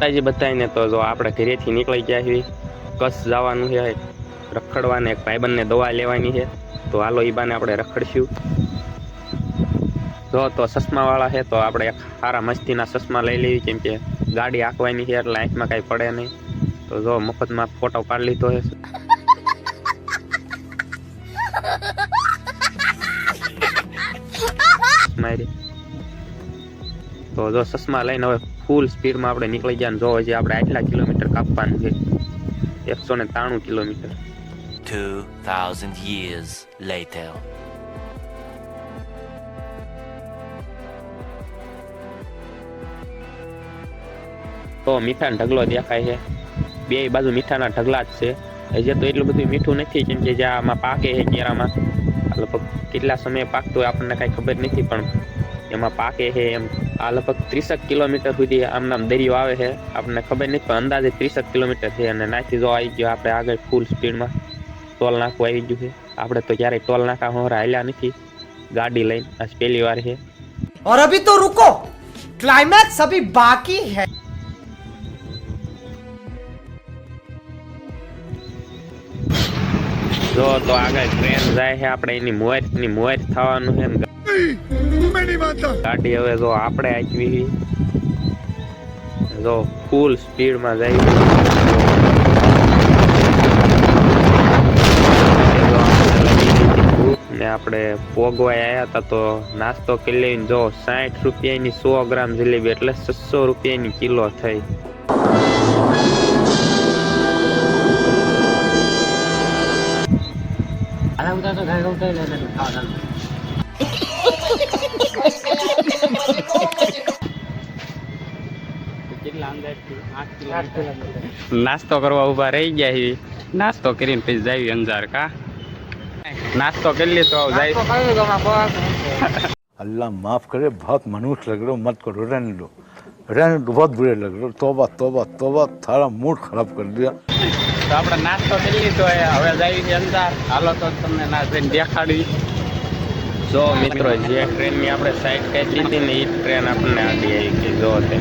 માતાજી બધાને તો જો આપણે ઘરેથી નીકળી ગયા છીએ. કચ્છ જવાનું છે રખડવાને એક ભાઈબંધને દવા લેવાની છે. તો હાલો ઈ બાને આપણે રખડશું. જો તો ચશ્માવાળા છે તો આપણે એક સારા મસ્તીના ચશ્મા લઈ લેવી કેમ કે ગાડી આંકવાની છે એટલે આંખમાં કાંઈ પડે નહીં. તો જો મફતમાં ફોટો પાડી લીધો છે. મારી. તો જો ચશ્મા લઈને હવે ફૂલ સ્પીડમાં આપણે નીકળી ગયા જો હજી આપણે આટલા કિલોમીટર કાપવાનું છે. એકસો ને ત્રાણું કિલોમીટર 2,000 years later. તો મીઠાનો ઢગલો દેખાય છે. બે બાજુ મીઠાના ઢગલા જ છે. હજી તો એટલું બધું મીઠું નથી કેમ કે જે આમાં પાકે છે કેરામાં. લગભગ કેટલા સમય પાકતું હોય આપણને કાંઈ ખબર નથી પણ એમાં પાકે છે એમ આ લગભગ ત્રીસક કિલોમીટર સુધી આમ નામ દરિયો આવે છે આપણને ખબર નથી પણ અંદાજે ત્રીસક કિલોમીટર છે અને નાથી જો આવી ગયો આપણે આગળ ફૂલ સ્પીડમાં ટોલ નાખવું આવી ગયું છે આપણે તો ક્યારેય ટોલ નાકા હોરા હાલ્યા નથી ગાડી લઈને આજ પહેલી વાર છે और अभी तो रुको क्लाइमैक्स अभी बाकी है જો તો આગળ ટ્રેન જાય છે આપણે એની મોર ની મોર થવાનું છે ને ગાડી હવે જો આપણે આચવી. જો ફૂલ સ્પીડમાં જાય. ને આપણે પોગવાય આવ્યા હતા તો નાસ્તો કરી લઈને જો સાઠ રૂપિયાની સો ગ્રામ જલેબી એટલે છસો રૂપિયાની કિલો થઈ. નાસ્તો કરવા ઊભા રહી ગયા છીએ નાસ્તો કરીને પછી જાય અંજાર કા નાસ્તો કરી લીધો જાય अल्लाह माफ करे बहुत मनुष्य लग रहे हो मत करो रहने दो रहने दो बहुत बुरे लग रहे हो तोबा तोबा तोबा थारा मूड खराब कर दिया તો આપણે નાસ્તો કરી લીધો છે હવે જાય છે અંજાર હાલો તો તમને ના જઈને દેખાડવી જો મિત્રો જે ટ્રેનની આપણે સાઈડ કાઢી લીધી ને એ ટ્રેન આપણને આડી આવી ગઈ જો તે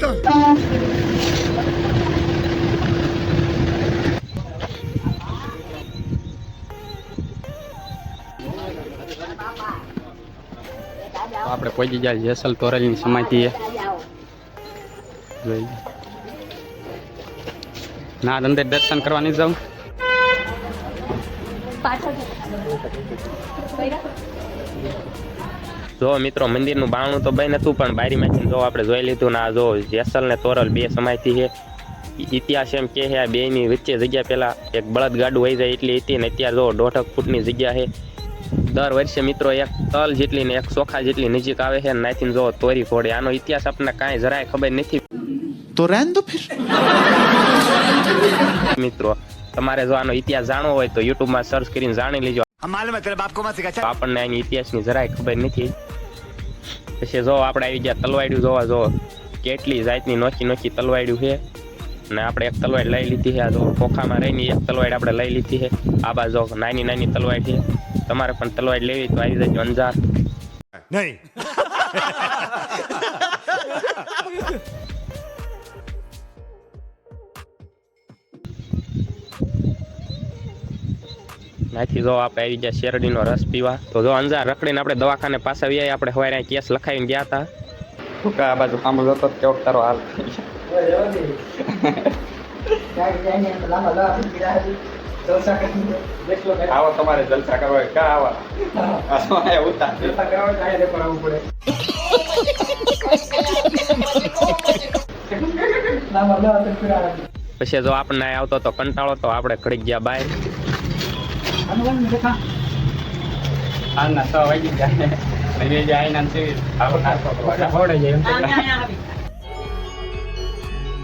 તો આપણે પહોંચી જાય જેસલ તોરલની સમાધિએ જોઈ ના અંદર દર્શન કરવા નહીં જાઉં? જો મિત્રો મંદિરનું બાણું તો બન હતું પણ બારીમાંથી જો આપણે જોઈ લીધું ને આ જો જેસલ ને તોરલ બે સમાયથી છે. ઇતિહાસ એમ કે છે આ બેની વચ્ચે જગ્યા પહેલાં એક બળદ ગાડું હોય જાય એટલી હતી ને અત્યારે જો દોઢક ફૂટની જગ્યા છે. દર વર્ષે મિત્રો એક તલ જેટલી ને એક ચોખા જેટલી નજીક આવે છે નાથી જો તોરી ફોડે. આનો ઇતિહાસ આપણને કાંઈ જરાય ખબર નથી. તો રહેન ફિર. મિત્રો તમારે જો આનો ઇતિહાસ જાણવો હોય તો યુટ્યુબમાં સર્ચ કરીને જાણી લેજો. આપણને ઇતિહાસની જરાય ખબર નથી. પછી જો આપણે આવી ગયા તલવાડ્યું જોવા જો, કેટલી જાતની નોખી નોખી તલવાડ્યું છે. ને આપણે એક તલવાડ લઈ લીધી છે, આ જો ખોખામાં રહીને એક તલવાડ આપણે લઈ લીધી છે. આ બાજુ નાની નાની તલવાડ છે. તમારે પણ તલવાડ લેવી તો આવી જજો અંજાર. नहीं નાથી જો આપણે આવી ગયા શેરડીનો રસ પીવા તો જો અંજાર રખડીને આપણે દવાખાને પાછા આવી આપણે સવારે કેસ લખાવીને ગયા હતા આ બાજુ કામ જતો કેવો તારો હાલ આવો તમારે જલસા કરવા કા આવા આવા ઉતાર પછી જો આપણને આવતો તો કંટાળો તો આપણે ઘડી ગયા બાય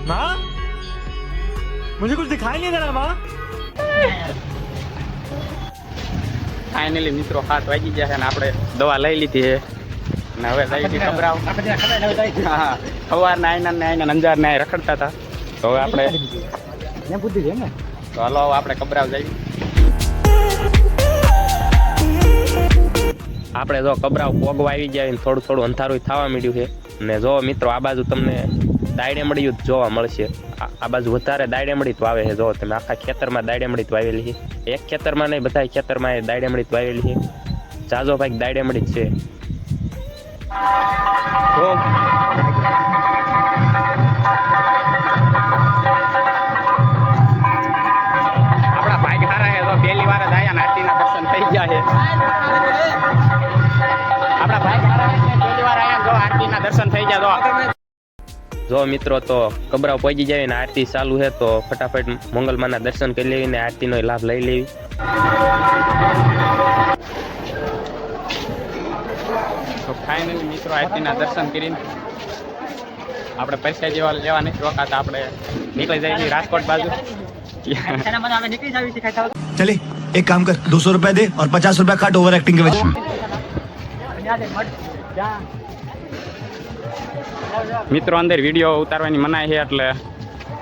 माँ मुझे कुछ दिखाई नहीं दे रहा माँ ફાઇનલી મિત્રો સાત વાગી ગયા છે અને આપણે દવા લઈ લીધી છે અને હવે જઈ હતી ખબરાવ હા સવારના આઈના ને આઈના અંજાર ને આઈ રખડતા હતા તો હવે આપણે બુદ્ધિ છે ને તો હાલો હવે આપણે ખબરાવ જઈએ આપણે જો કબરાવ પોગવા આવી ગયા થોડું થોડું અંધારું થવા માંડ્યું છે. ને જો મિત્રો, આ બાજુ તમને દાયડેમડીયું જ જોવા મળશે. આ બાજુ વધારે દાયડેમડી તો વાવે છે. જો તમે આખા ખેતરમાં દાયડેમડી જ વાવેલી છે. એક ખેતરમાં નહીં બધા ખેતરમાં એ દાયડેમડી જ વાવેલી છે. જાજો ભાઈ, દાયડેમડી જ છે. પહેલી વાર જ આયા દર્શન થઈ ગયા છે. આપણા ભાઈ હારા છે ને પહેલી વાર આયા ને જો આરતીના દર્શન થઈ ગયા તો જો મિત્રો તો કબરાવ પહોંચી જાય ને આરતી ચાલુ છે તો ફટાફટ મંગલમાના દર્શન કરી લેવી ને આરતીનો લાભ લઈ લેવી તો ફાઇનલી મિત્રો આરતીના દર્શન કરીને આપણે પૈસા જેવા લેવા નથી રોકાતા આપણે નીકળી જાય છીએ રાજકોટ બાજુ चले एक काम कर दो सौ रुपया दे और पचास रुपया काट ओवर एक्टिंग के वजह મિત્રો અંદર વીડિયો ઉતારવાની મનાય છે એટલે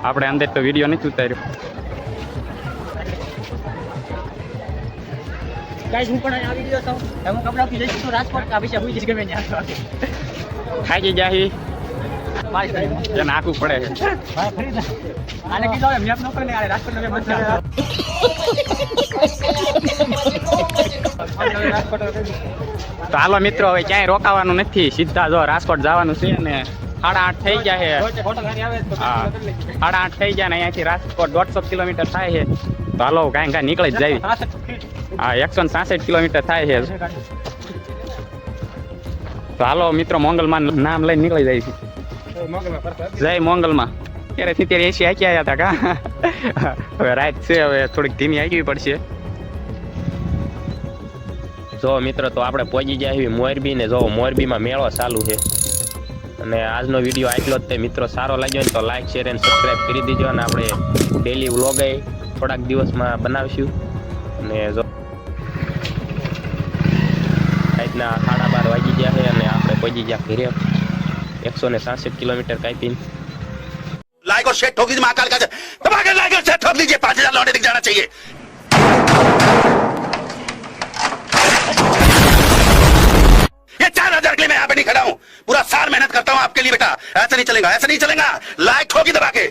આપણે અંદર તો વીડિયો નથી ઉતાર્યો. ગાઈસ હું પણ આ વિડિયો તો હું કપડાથી જઈશ તો રાજકોટ હું જઈશ ગમે ત્યાં. એને આખું પડે છે. આને કીધું હવે મેપ નો કરીને રાજકોટ નો મેપ મત તો હાલો મિત્રો, હવે ક્યાંય રોકાવાનું નથી. સીધા જો રાજકોટ જવાનું છે ને સાડા આઠ થઈ ગયા છે. સાડા આઠ થઈ ગયા ને અહીંયાથી રાજકોટ દોઢસો કિલોમીટર થાય છે. તો હાલો, કાંઈ કાંઈ નીકળી જ જાય. હા, એકસો ને સાસઠ કિલોમીટર થાય છે. તો હાલો, મિત્રો, મોંગલમાં નામ લઈને નીકળી જાય છે. જય મોંગલમાં. ત્યારે સિત્તેર એસી આખી આવ્યા હતા કા? હવે રાત છે, હવે થોડીક ધીમી આવી પડશે. જો મિત્રો તો આપણે પહોંચી ગયા છીએ મોરબી ને જો મોરબીમાં મેળો ચાલુ છે અને આજનો વિડીયો આટલો જ તે મિત્રો સારો લાગ્યો હોય તો લાઈક શેર અને સબસ્ક્રાઈબ કરી દીજો અને આપણે ડેલી વ્લોગ થોડાક દિવસમાં બનાવશું અને જો રાતના સાડા બાર વાગી ગયા છે અને આપણે પહોંચી ગયા ઘરે એકસો ને સાસઠ કિલોમીટર કાપીને लाइक और शेयर ठोक दीजिए महाकाल का दबा के लाइक और शेयर ठोक दीजिए पांच हजार लौटे दिख जाना चाहिए के लिए मैं यहाँ पे नहीं खड़ा हूँ पूरा साल मेहनत करता हूँ आपके लिए बेटा ऐसा नहीं चलेगा ऐसा नहीं चलेगा लाइक ठोकी दबा के